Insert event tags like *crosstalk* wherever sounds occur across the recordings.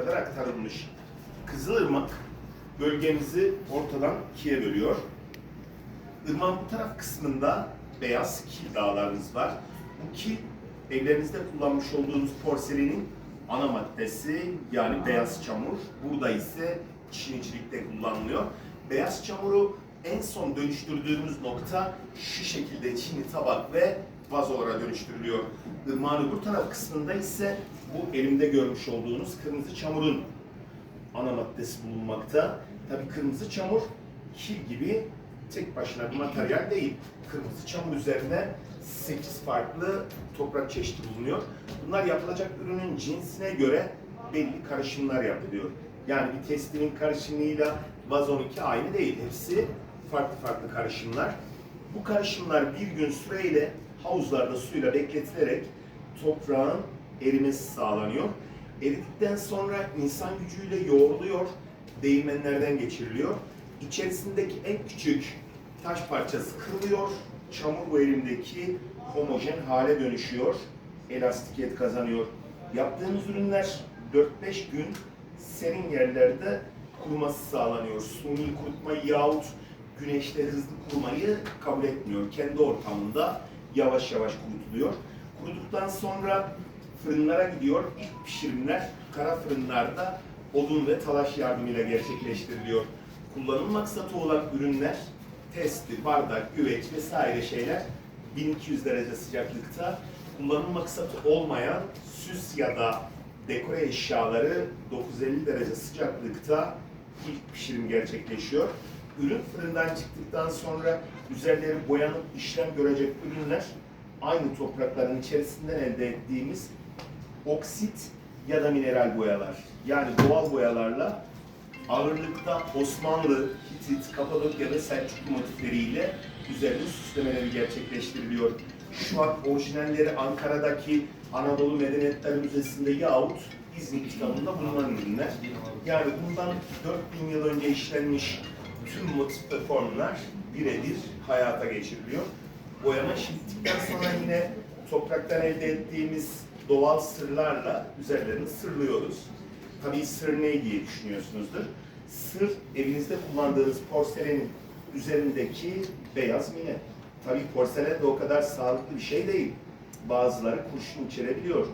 kadar aktarılmış. Kızılırmak bölgemizi ortadan ikiye bölüyor. Irmağın bu taraf kısmında beyaz kil dağlarımız var. Bu kil evlerinizde kullanmış olduğunuz porselenin ana maddesi yani beyaz çamur. Burada ise çinicilikte kullanılıyor. Beyaz çamuru en son dönüştürdüğümüz nokta şu şekilde çini tabak ve vazolara dönüştürülüyor. Irmağın bu taraf kısmında ise bu elimde görmüş olduğunuz kırmızı çamurun ana maddesi bulunmakta. Tabii kırmızı çamur kil gibi tek başına bir materyal değil. Kırmızı çamur üzerine 8 farklı toprak çeşidi bulunuyor. Bunlar yapılacak ürünün cinsine göre belli karışımlar yapılıyor. Yani bir testinin karışımıyla vazonunki aynı değil. Hepsi farklı farklı karışımlar. Bu karışımlar bir gün süreyle havuzlarda suyla bekletilerek toprağın erimesi sağlanıyor. Eridikten sonra insan gücüyle yoğruluyor, değirmenlerden geçiriliyor. İçerisindeki en küçük taş parçası kırılıyor, çamur bu elimdeki homojen hale dönüşüyor, elastikiyet kazanıyor. Yaptığımız ürünler 4-5 gün serin yerlerde kuruması sağlanıyor. Suni kurutma yahut güneşte hızlı kurumayı kabul etmiyor. Kendi ortamında yavaş yavaş kurutuluyor. Kuruduktan sonra fırınlara gidiyor. İlk pişirimler kara fırınlarda odun ve talaş yardımıyla gerçekleştiriliyor. Kullanım maksatı olan ürünler testi, bardak, güveç vesaire şeyler 1200 derece sıcaklıkta kullanım maksatı olmayan süs ya da dekore eşyaları 950 derece sıcaklıkta ilk pişirim gerçekleşiyor. Ürün fırından çıktıktan sonra üzerleri boyanıp işlem görecek ürünler aynı toprakların içerisinden elde ettiğimiz oksit ya da mineral boyalar. Yani doğal boyalarla ağırlıkta Osmanlı, Hitit, Kapadokya ve Selçuklu motifleriyle üzerine süslemeleri gerçekleştiriliyor. Şu an orijinalleri Ankara'daki Anadolu Medeniyetler Müzesi'nde yahut İzmir kitabında bulunan ürünler. Yani bundan 4000 yıl önce işlenmiş tüm motif ve formlar birebir hayata geçiriliyor. Boyama şiştikten sonra yine topraktan elde ettiğimiz doğal sırlarla üzerlerini sırlıyoruz. Tabii sır ne diye düşünüyorsunuzdur. Sır evinizde kullandığınız porselenin üzerindeki beyaz mine. Tabii porselen de o kadar sağlıklı bir şey değil. Bazıları kurşun içerebiliyor.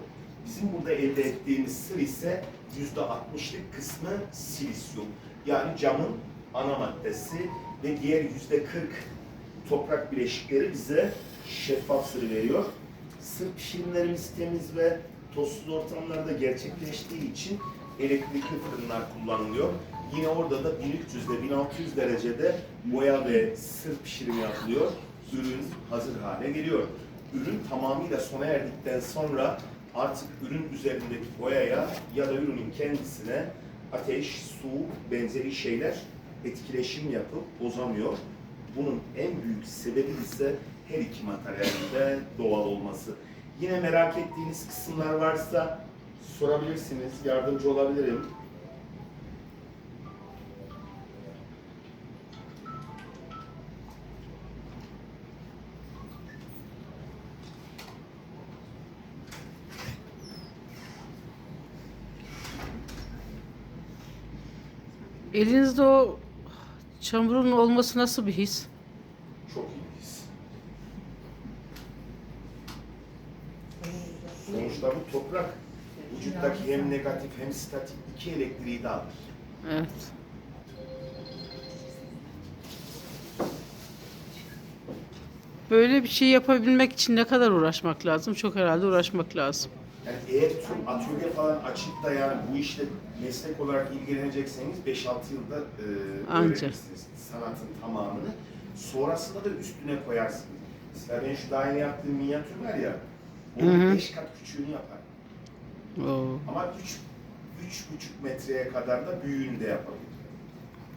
Bizim burada elde ettiğimiz sır ise yüzde 60'lık kısmı silisyum. Yani camın ana maddesi ve diğer yüzde 40 toprak bileşikleri bize şeffaf sır veriyor. Sır pişirimlerimiz temiz ve tozsuz ortamlarda gerçekleştiği için elektrikli fırınlar kullanılıyor. Yine orada da 1300 ile 1600 derecede boya ve sır pişirimi yapılıyor. Ürün hazır hale geliyor. Ürün tamamıyla sona erdikten sonra artık ürün üzerindeki boyaya ya da ürünün kendisine ateş, su benzeri şeyler etkileşim yapıp bozamıyor. Bunun en büyük sebebi ise her iki materyalin de doğal olması. Yine merak ettiğiniz kısımlar varsa sorabilirsiniz, yardımcı olabilirim. Elinizde o çamurun olması nasıl bir his? Çok iyiyiz. Sonuçta bu toprak vücuttaki hem negatif hem statik iki elektriği de alır. Evet. Böyle bir şey yapabilmek için ne kadar uğraşmak lazım? Çok herhalde uğraşmak lazım. Yani eğer tüm atölye falan açıp da yani bu işle meslek olarak ilgilenecekseniz 5-6 yılda e, öğrenirsiniz sanatın tamamını. Sonrasında da üstüne koyarsınız. Mesela ben şu daha yeni yaptığım minyatür var ya, onun hı. 5 kat küçüğünü yapar. Oo, Ama 3 üç buçuk metreye kadar da büyüğünü de yapabilir.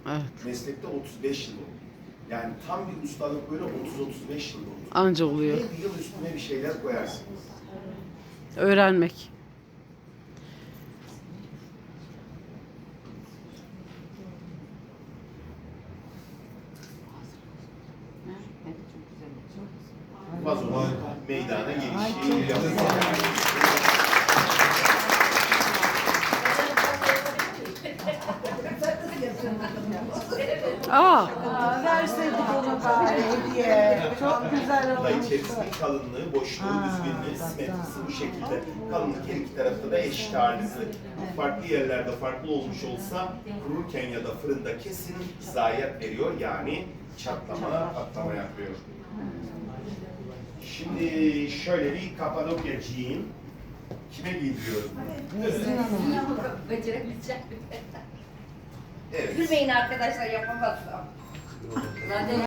evet. Meslekte 35 yıl oldu. Yani tam bir ustalık böyle 30-35 yıl oldu. Anca oluyor. Her yıl üstüne bir şeyler koyarsınız. Öğrenmek. Vazonun meydana gelişi Aa, verseydik onu bari hediye. Çok güzel olmuş. içerisinde kalınlığı, boşluğu, düzgünlüğü, simetrisi bu şekilde. Kalınlık her iki tarafta da eşit ağırlıklı. Bu farklı yerlerde farklı olmuş olsa kururken ya da fırında kesin zayiat veriyor. Yani çatlama, patlama yapıyor. Şimdi şöyle bir Kapadokya jean. Kime giydiriyorum? Becerebilecek mi? *laughs* Evet. Gülmeyin arkadaşlar yapamazsam. Zaten